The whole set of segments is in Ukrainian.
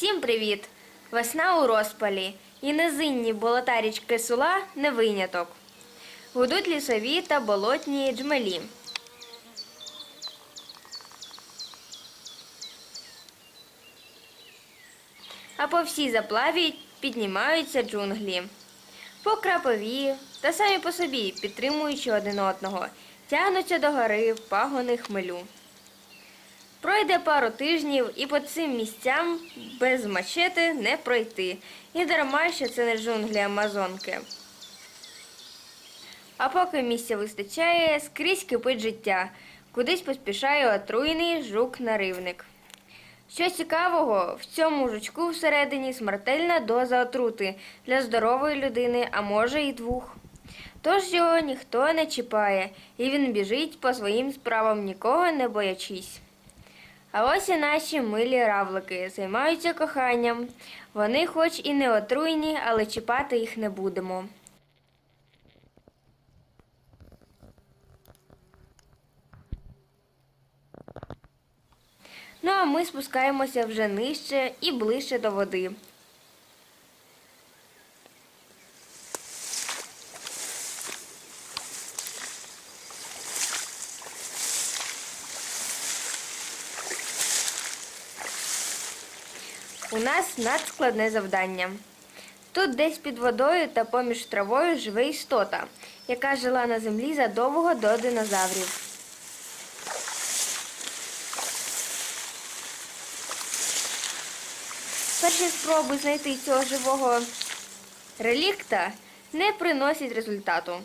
Всім привіт! Весна у розпалі, і низинні болота річки Сула не виняток. Гудуть лісові та болотні джмелі. А по всій заплаві піднімаються джунглі. По крапові та самі по собі, підтримуючи один одного, тягнуться до гори пагони хмелю. Пройде пару тижнів і по цим місцям без мачети не пройти. І дарма, що це не джунглі Амазонки. А поки місця вистачає, скрізь кипить життя. Кудись поспішає отруйний жук-наривник. Що цікавого, в цьому жучку всередині смертельна доза отрути для здорової людини, а може і двох. Тож його ніхто не чіпає, і він біжить по своїм справам, нікого не боячись. А ось і наші милі равлики займаються коханням. Вони хоч і не отруйні, але чіпати їх не будемо. Ну а ми спускаємося вже нижче і ближче до води. У нас надскладне завдання. Тут десь під водою та поміж травою живе істота, яка жила на землі задовго до динозаврів. Перші спроби знайти цього живого релікта не приносять результату.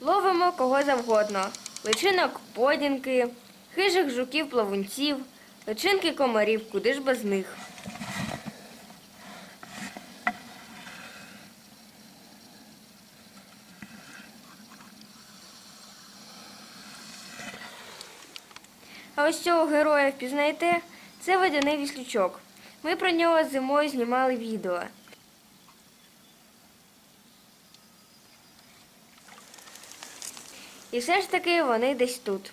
Ловимо кого завгодно. Личинок подінки, хижих жуків плавунців, личинки комарів, куди ж без них. А ось цього героя впізнаєте? Це водяний віслючок. Ми про нього зимою знімали відео. І все ж таки вони десь тут.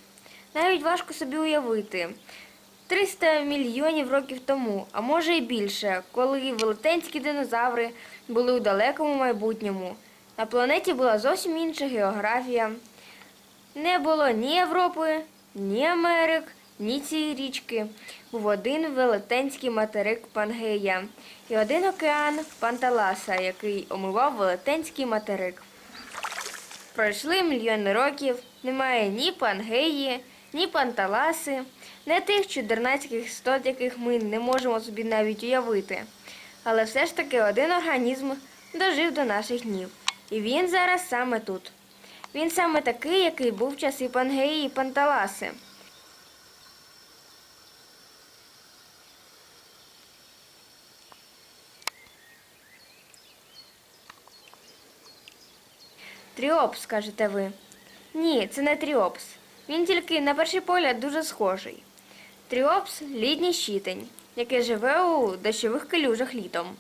Навіть важко собі уявити. 300 мільйонів років тому, а може і більше, коли велетенські динозаври були у далекому майбутньому. На планеті була зовсім інша географія. Не було ні Європи, ні Америк, ні цієї річки. Був один велетенський материк Пангея і один океан Панталаса, який омивав велетенський материк. Пройшли мільйони років, немає ні Пангеї, ні Панталаси, не тих чудернацьких істот, яких ми не можемо собі навіть уявити. Але все ж таки один організм дожив до наших днів. І він зараз саме тут. Він саме такий, який був в часи Пангеї і Панталаси. Тріопс, кажете ви. Ні, це не тріопс. Він тільки на перший погляд дуже схожий. Тріопс літній щитень, який живе у дощових калюжах літом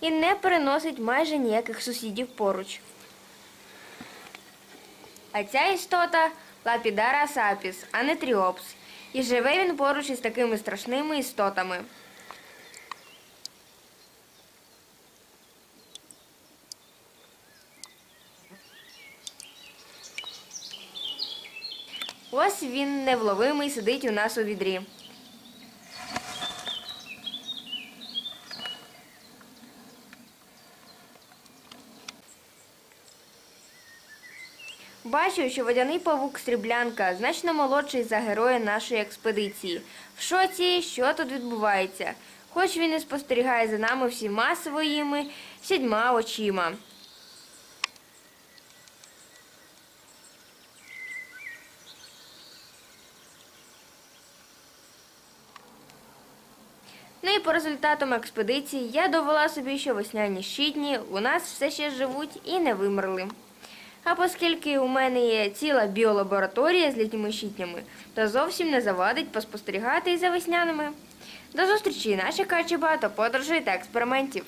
і не переносить майже ніяких сусідів поруч. А ця істота лапідара сапіс, а не тріопс. І живе він поруч із такими страшними істотами. Ось він невловимий сидить у нас у відрі. Бачу, що водяний павук Сріблянка значно молодший за героя нашої експедиції. В шоці, що тут відбувається? Хоч він і спостерігає за нами всіма своїми сідьма очима. Ну і по результатам експедиції я довела собі, що весняні щитні у нас все ще живуть і не вимерли. А оскільки у мене є ціла біолабораторія з літніми щітнями, то зовсім не завадить поспостерігати і за весняними. До зустрічі, наші чекає багато подорожей та експериментів.